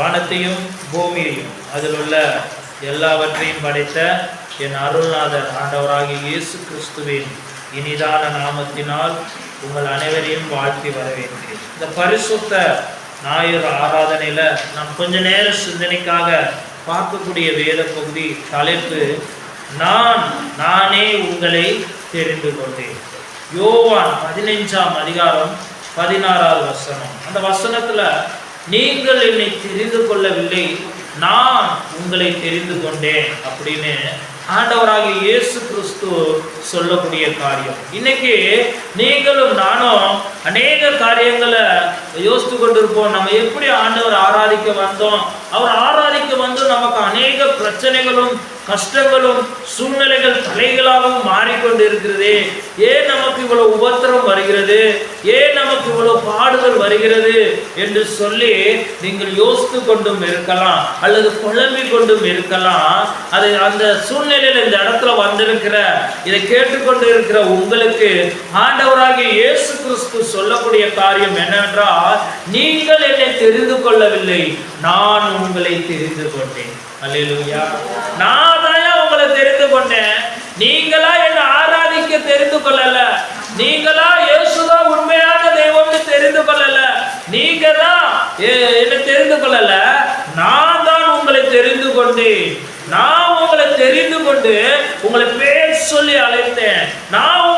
வானத்தையும் பூமியையும் அதில் உள்ள எல்லாவற்றையும் படைத்த என் அருள்நாதர் ஆண்டவராகிய இயேசு கிறிஸ்துவின் இனிதான நாமத்தினால் உங்கள் அனைவரையும் வாழ்த்தி வரவேற்கிறேன். இந்த பரிசுத்த ஞாயிறு ஆராதனையில் நாம் கொஞ்ச நேர சிந்தனைக்காக பார்க்கக்கூடிய வேத பகுதி தலைப்பு நான் நானே உங்களை தெரிந்து கொண்டேன். யோவான் பதினைஞ்சாம் அதிகாரம் பதினாறாவது வசனம். அந்த வசனத்தில் நீங்கள் என்னை தெரிந்து கொள்ளவில்லை நான் உங்களை தெரிந்து கொண்டேன் அப்படின்னு ஆண்டவராக இயேசு கிறிஸ்து சொல்லக்கூடிய காரியம். இன்னைக்கு நீங்களும் நானும் அநேக காரியங்களை யோசித்து கொண்டிருப்போம். நம்ம எப்படி ஆண்டவர் ஆராதிக்க வந்தோம்? அவர் ஆராதிக்க வந்து நமக்கு அநேக பிரச்சனைகளும் கஷ்டங்களும் சூழ்நிலைகள் தலைகளாகவும் மாறிக்கொண்டு இருக்கிறதே ஏன் நமக்கு இவ்வளவு உபத்திரம் வருகிறது? ஏன் நமக்கு இவ்வளவு பாடுதல் வருகிறது? என்று சொல்லி நீங்கள் யோசித்து கொண்டும் இருக்கலாம் அல்லது குழம்பிக் கொண்டும் இருக்கலாம். அது அந்த சூழ்நிலையில் இந்த இடத்துல வந்திருக்கிற இதை கேட்டுக்கொண்டு இருக்கிற உங்களுக்கு ஆண்டவராகிய இயேசு கிறிஸ்து சொல்லக்கூடிய காரியம் என்னவென்றால் நீங்கள் என்னை தெரிந்து கொள்ளவில்லை நான் உங்களை தெரிந்து கொண்டேன். அல்லேலூயா. நான் தான் உங்களை தெரிந்து கொண்டேன் நீங்களா என்னை ஆராதிக்க தெரிந்து கொள்ளல நீங்களா இயேசுதான் உண்மையான தெய்வம்னு தெரிந்து கொள்ளல நீங்க தான் என்ன தெரிந்து கொள்ளல நான் தான் உங்களை தெரிந்து கொண்டேன் நான் உங்களை தெரிந்து கொண்டு உங்களை பேர் சொல்லி அழைத்தேன். நான்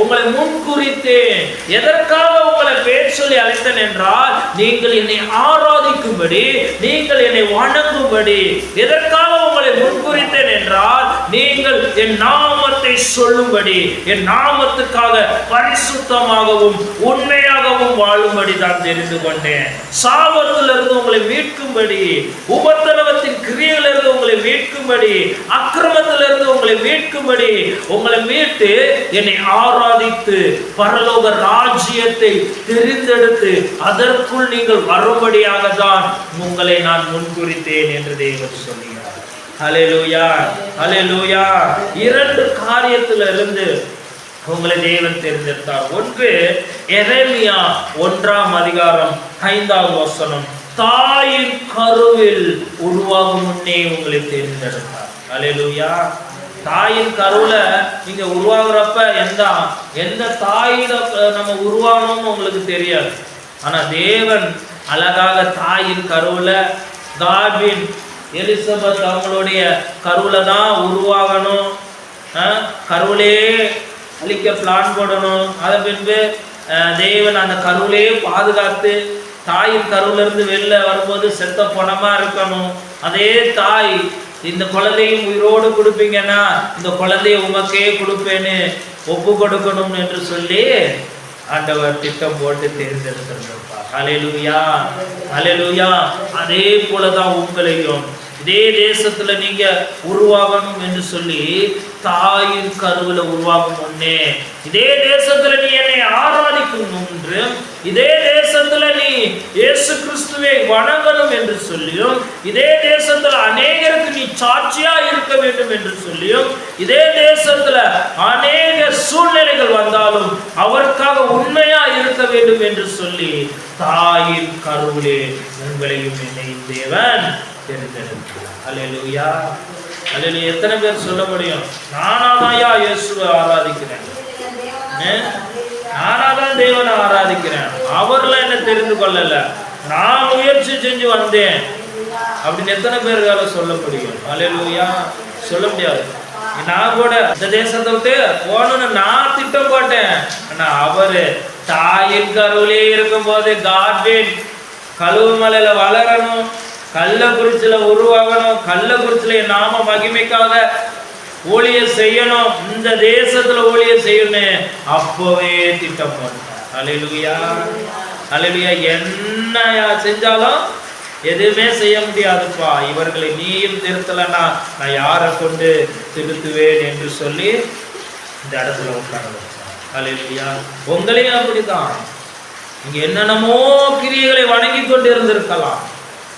உங்களை முன்குறித்தேன். எதற்காக உங்களை பேர் சொல்லி அழைத்தேன் என்றால் நீங்கள் என்னை ஆராதிக்கும்படி நீங்கள் என்னை வணங்கும்படி. எதற்காக உங்களை முன்குறித்தேன் என்றால் நீங்கள் என் நாமத்தை சொல்லும்படி என் நாமத்துக்காக பரிசுத்தமாகவும் உண்மையாகவும் வாழும்படி தான் தெரிந்து கொண்டேன். சாபத்திலிருந்து உங்களை மீட்கும்படி உபத்திரவத்தின் கிரியையிலிருந்து மீட்கும்படி அக்கிரமத்திலிருந்து உங்களை மீட்கும்படி உங்களை மீட்டு என்னை ஆராதித்து பரலோக ராஜ்யத்தை தெரிந்தெடுத்து அதற்குள் நீங்கள் வரும்படியாக தான் உங்களை நான் முன்குறித்தேன் என்று தேவன் சொல்கிறார் ஹalleluya ஹalleluya இரண்டு காரியத்திலிருந்து உங்களை தேவன் தேர்ந்தெடுத்தார். ஒன்று எரேமியா ஒன்றாம் அதிகாரம் ஐந்தாவது வசனம். தாயின் கருவில் உருவாகும் முன்னே உங்களை தேர்ந்தெடுத்தார். அலையலுயா தாயின் கருவில் நீங்க உருவாகிறப்ப எந்த எந்த தாயில நம்ம உருவாகணும்னு உங்களுக்கு தெரியாது. ஆனா தேவன் அழகாக தாயின் கருவில் காட்வின் எலிசபெத் அவங்களுடைய கருவில் தான் உருவாகணும். கருவிலே அழிக்க பிளான் போடணும். அதை பின்பு தேவன் அந்த கருவிலே பாதுகாத்து தாயின் கருவுல இருந்து வெளில வரும்போது செத்த பணமா இருக்கணும். அதே தாய் இந்த குழந்தையும் உயிரோடு கொடுப்பீங்கன்னா இந்த குழந்தைய உமக்கே கொடுப்பேன்னு ஒப்பு கொடுக்கணும் என்று சொல்லி ஆண்டவர் திட்டம் போட்டு தேர்ந்தெடுத்திருந்திருப்பார் அலையலுயா அலையலுயா அதே போலதான் உங்களையும். இதே தேசத்துல நீங்க உருவாகணும் என்று சொல்லி தாயின் கருவுல உருவாகும் முன்னே இதே தேசத்துல நீ என்னை ஆராதிக்கணும் என்று இதே தேசத்துல நீ இயேசு கிறிஸ்துவை வணங்கணும் என்று சொல்லியும் இதே தேசத்துல அநேகருக்கு நீ சாட்சியா இருக்க வேண்டும் என்று சொல்லியும் இதே தேசத்துல அநேக சூழ்நிலைகள் வந்தாலும் அவருக்காக உண்மையா இருக்க வேண்டும் என்று சொல்லி தாயின் கருவிலே உங்களையும் என்னை தேவன் தெரிந்தெடுக்கிறார் அல்லேலூயா அல்லேலூயா எத்தனை பேர் சொல்ல முடியும்? நானாதாயா இயேசுவை ஆராதிக்கிறேன். நானாதான் தேவனை ஆராதிக்கிறேன். அவர்லாம் என்ன தெரிந்து கொள்ளல. நான் முயற்சி செஞ்சு வந்தேன். அப்படின்னு எத்தனை பேருக்கால சொல்ல முடியும்? அலையலூயா சொல்ல முடியாது. நான் கூட இந்த தேசத்தை விட்டு போகணும்னு நான் திட்டம் போட்டேன். ஆனா அவரு தாயின் கருவிலே கார்டன் காட்வின் கழுவுமலையில வளரணும் கள்ளக்குறிச்சியில உருவாகணும் கள்ளக்குறிச்சியில நாம மகிமைக்காக ஊழியம் செய்யணும். இந்த தேசத்துல ஊழியம் செய்யணும் அப்பவே திட்டம் போட்டேன் அலையிலுயா அலையிலுயா என்ன செஞ்சாலும் எதுவுமே செய்ய முடியாதுப்பா. இவர்களை நீயும் திருத்தலைன்னா நான் யாரை கொண்டு திருத்துவேன் என்று சொல்லி இந்த இடத்துல உட்கார அலையிலுயா உங்களையும் அப்படிதான் நீங்க என்னென்னமோ கிரியைகளை வணங்கி கொண்டு இருந்திருக்கலாம்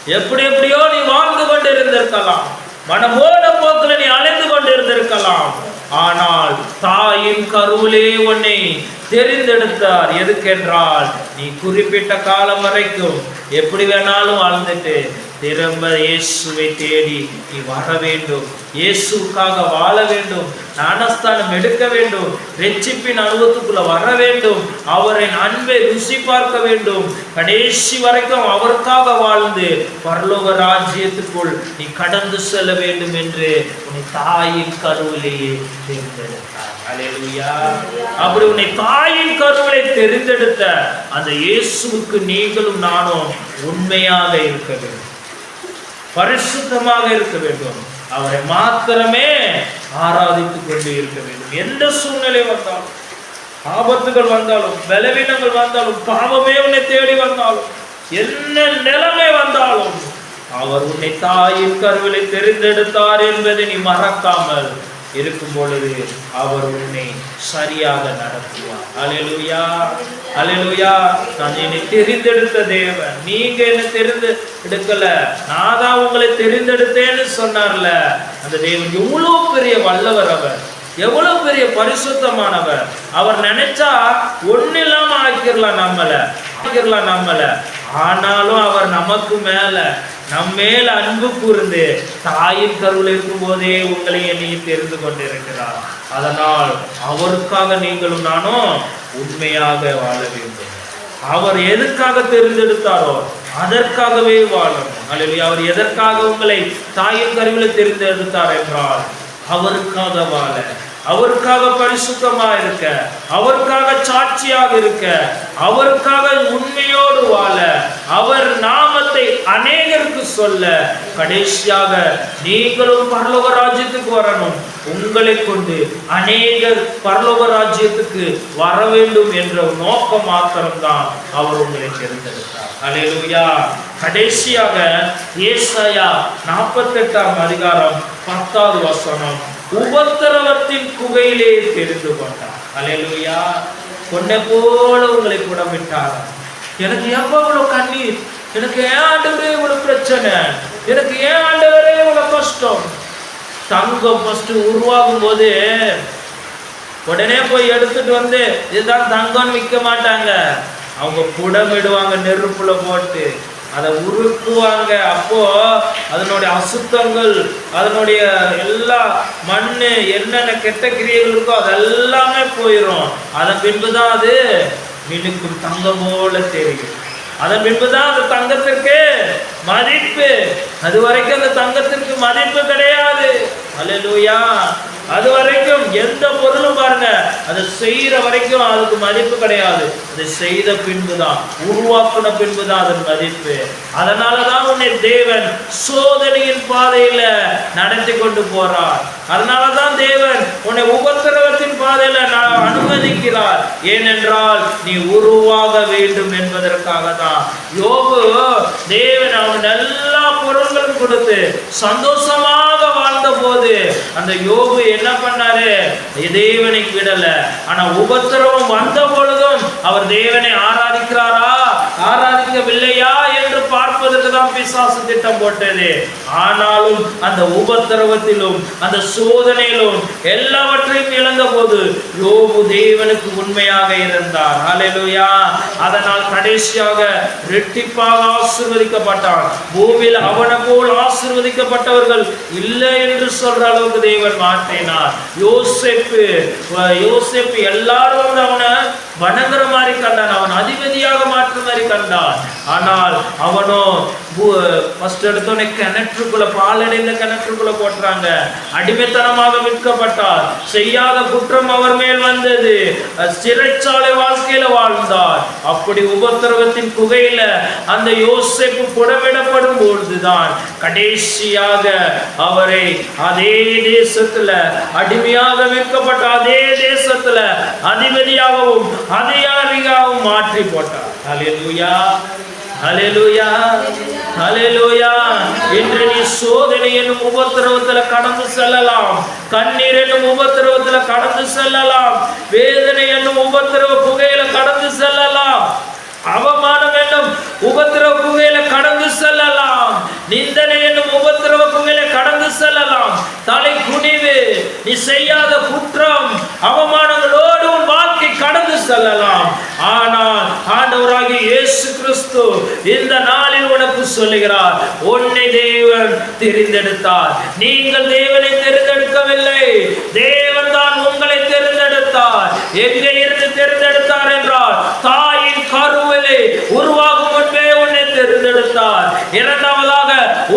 எப்படி எப்படியோ நீ வாழ்ந்து கொண்டு இருந்திருக்கலாம் மனமோட போக்கில் நீ அலைந்து கொண்டிருந்திருக்கலாம். ஆனால் தாயின் கருவிலே உன்னை தெரிந்தெடுத்தார். எதுக்கென்றால் நீ குறிப்பிட்ட காலம் வரைக்கும் எப்படி வேணாலும் வாழ்ந்துட்டு திரும்ப இயேசுவை தேடி நீ வர வேண்டும். இயேசுக்காக வாழ வேண்டும். ஞானஸ்தானம் எடுக்க வேண்டும். ரெச்சிப்பின் அனுபவத்துக்குள்ள வர வேண்டும். அவரின் அன்பை ருசி பார்க்க வேண்டும். கடைசி வரைக்கும் அவருக்காக வாழ்ந்து பரலோக ராஜ்யத்துக்குள் நீ கடந்து செல்ல வேண்டும் என்று உன்னை தாயின் கருவிலேயே தேர்ந்தெடுத்தார். அப்படி உன்னை தாயின் கருவிலை தெரிந்தெடுத்த அந்த இயேசுவுக்கு நீங்களும் நானும் உண்மையாக இருக்க வேண்டும். பரிசுத்தமாக இருக்க வேண்டும். அவரை மாத்திரமே ஆராதித்து கொண்டு இருக்க வேண்டும். எந்த சூழ்நிலை வந்தாலும் ஆபத்துகள் வந்தாலும் பலவீனங்கள் வந்தாலும் பாவமே உன்னை தேடி வந்தாலும் என்ன நிலைமை வந்தாலும் அவர் உன்னை தாயின் கருவிலை தெரிந்தெடுத்தார் என்பதை நீ மறக்காமல் இருக்கும் பொழுது அவர் உன்னை சரியாக நடத்துவார். அலையலுயா அலையலுயா நான் என்னை தெரிந்தெடுத்த தேவன். நீங்க என்ன தெரிந்து எடுக்கல. நான் தான் உங்களை தெரிந்தெடுத்தேன்னு சொன்னார்ல. அந்த தேவன் எவ்வளவு பெரிய வல்லவர் அவர். எவ்வளவு பெரிய பரிசுத்தமானவர். அவர் நினைச்சா ஒன்னு இல்லாம ஆக்கிரலாம் நம்மள. ஆக்கிரலாம் நம்மள. ஆனாலும் அவர் நமக்கு மேல நம்மேல் அன்பு கூர்ந்து தாயின் கருவில் இருக்கும் போதே உங்களை என்னையும் தெரிந்து கொண்டிருக்கிறார். அதனால் அவருக்காக நீங்களும் நானும் உண்மையாக வாழ வேண்டும். அவர் எதுக்காக தெரிந்தெடுத்தாரோ அதற்காகவே வாழணும் அல்லது அவர் எதற்காக உங்களை தாயின் கருவில் தெரிந்தெடுத்தார் என்றால் அவருக்காக வாழ அவருக்காக பரிசுத்தமா இருக்க அவருக்காக சாட்சியாக இருக்க அவருக்காக உண்மையோடு வாழ அவர் நாமத்தை அநேகருக்கு சொல்ல கடைசியாக நீங்களும் பரலோக ராஜ்யத்துக்கு வரணும். உங்களை கொண்டு அநேகர் பரலோக ராஜ்யத்துக்கு வர வேண்டும் என்ற நோக்கம் மாத்திரம்தான் அவர் உங்களை தெரிந்தெடுத்தார். அலையா கடைசியாக ஏசாயா நாற்பத்தெட்டாம் அதிகாரம் பத்தாவது வசனம். உபத்திரவத்தின் குகையிலே தெரிந்து கொண்டார். அலையலுயா கொண்டை போல உங்களை புடமிட்டார் எனக்கு எப்ப இவ்வளோ கண்ணீர்? எனக்கு ஏன் ஆண்டவரே இவ்வளவு பிரச்சனை? எனக்கு ஏன் ஆண்டவரே இவ்வளோ கஷ்டம்? தங்கம் ஃபஸ்ட்டு உருவாகும் போது உடனே போய் எடுத்துட்டு வந்து இதுதான் தங்கம்னு விற்க மாட்டாங்க. அவங்க புடமிடுவாங்க நெருப்புல போட்டு. அதை உருக்குவாங்க. அப்போ அதனுடைய அசுத்தங்கள் அதனுடைய எல்லா மண்ணு என்னென்ன கெட்ட கிரியைகள் இருக்கோ அதெல்லாமே போயிடும் அதன் பின்புதான் அது மினுக்கும் தங்கம் போல தெரியும். அதன் பின்புதான் அந்த தங்கத்திற்கு மதிப்பு. அது வரைக்கும் அந்த தங்கத்திற்கு மதிப்பு கிடையாது. அலலூயா அது வரைக்கும் எந்த பொருளும் பாருங்க அதை செய்யற வரைக்கும் அதுக்கு மதிப்பு கிடையாது. அதை செய்த பின்புதான் உருவாக்குன பின்புதான் அதன் மதிப்பு. அதனாலதான் உன்னை தேவன் சோதனையின் பாதையில நடத்தி கொண்டு போறார். அதனாலதான் தேவன் உன்னை உபத்திரவத்தின் பாதையில நான் அனுமதிக்கிறார். ஏனென்றால் நீ உருவாக வேண்டும் என்பதற்காக தான் யோபு தேவன் அவன் நல்ல கொடுத்து சந்தோஷமாக வாழ்ந்த போது அந்த யோபு என்ன பண்ணாரு? தேவனை விடல. ஆனா உபத்திரவம் வந்த பொழுதும் அவர் தேவனை ஆராதிக்கிறாரா? ஆராதிக்கவில்லையா? என்று காப்பதற்கு தான் பிசாசு திட்டம் போட்டது. ஆனாலும் அந்த உபத்திரவத்திலும் அந்த சோதனையிலும் எல்லாவற்றையும் இழந்த போது யோபு தேவனுக்கு உண்மையாக இருந்தார். ஹalleluya. அதனால் கடைசியாக ரெட்டிப்பாக ஆசிர்வதிக்கப்பட்டான் பூமியில் அவனை போல் ஆசிர்வதிக்கப்பட்டவர்கள் இல்லை என்று சொல்ற அளவுக்கு தேவன் மாற்றினார். யோசிப்பு யோசிப்பு எல்லாரும் வந்து அவனை வணங்குற மாதிரி கண்டான். அவன் அதிபதியாக மாற்ற மாதிரி கண்டான். ஆனால் அவனோ ஃபர்ஸ்ட் எடுத்தோடனே கிணற்றுக்குள்ள பாலடைந்த கிணற்றுக்குள்ள போட்டுறாங்க. அடிமைத்தனமாக விற்கப்பட்டார் செய்யாத குற்றம் அவர் மேல் வந்தது. சிறைச்சாலை வாழ்க்கையில வாழ்ந்தார். அப்படி உபத்திரவத்தின் குகையில அந்த யோசிப்பு புடமிடப்படும் பொழுதுதான் கடைசியாக அவரை அதே தேசத்துல அடிமையாக விற்கப்பட்ட அதே தேசத்துல அதிபதியாகவும் அதிகாரியாகவும் மாற்றி போட்டார். அலையா ஹalleluya ஹalleluya. இன்று நீ சோதனை என்னும் உபத்திரவத்துல கடந்து செல்லலாம். கண்ணீர் என்னும் உபத்திரவத்துல கடந்து செல்லலாம். வேதனை என்னும் உபத்திரவ புகையில கடந்து செல்லலாம். அவமானம் என்னும் உபத்திரவ குகையில கடந்து செல்லலாம். நிந்தனை என்னும் உபத்திரவ குகையில கடந்து செல்லலாம். தலை குனிவு நீ செய்யாத குற்றம் அவமானங்களோடு உன் வாழ்க்கை கடந்து செல்லலாம். ஆனால் ஆண்டவராகி இயேசு கிறிஸ்து இந்த நாளில் உனக்கு சொல்லுகிறார் உன்னை தேவன் தெரிந்தெடுத்தார். நீங்கள் தேவனை தெரிந்தெடுக்கவில்லை. தேவன் தான் உங்களை தெரிந்தெடுத்தார். எங்கே இருந்து தெரிந்தெடுத்தார்? என்றால் தான் கருவிலே உருவாகும் முன்பே உன்னை தெரிந்தெடுத்தார் இரண்டாவதாக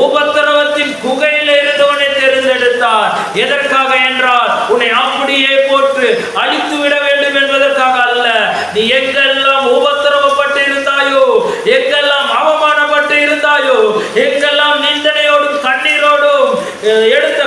உபத்திரவத்தின் குகையில் இருந்தவனை தெரிந்தெடுத்தார். எதற்காக என்றால் உன்னை அப்படியே போட்டு அழித்து விட வேண்டும் என்பதற்காக அல்ல. நீ எங்கெல்லாம் உபத்திரவப்பட்டு இருந்தாயோ எங்கெல்லாம் அவமானப்பட்டு இருந்தாயோ எங்கெல்லாம் நிந்தனையோடும் கண்ணீரோடும் எடுத்த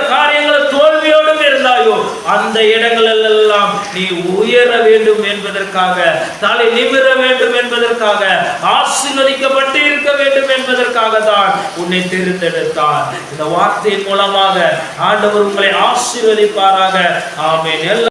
அந்த இடங்களெல்லாம் நீ உயர வேண்டும் என்பதற்காக தலை நிமிர வேண்டும் என்பதற்காக ஆசீர்வதிக்கப்பட்டு இருக்க வேண்டும் என்பதற்காக தான் உன்னை தெரிந்தெடுத்தார் இந்த வார்த்தையின் மூலமாக ஆண்டவர் உங்களை ஆசீர்வதிப்பாராக. ஆமேன். எல்லாம்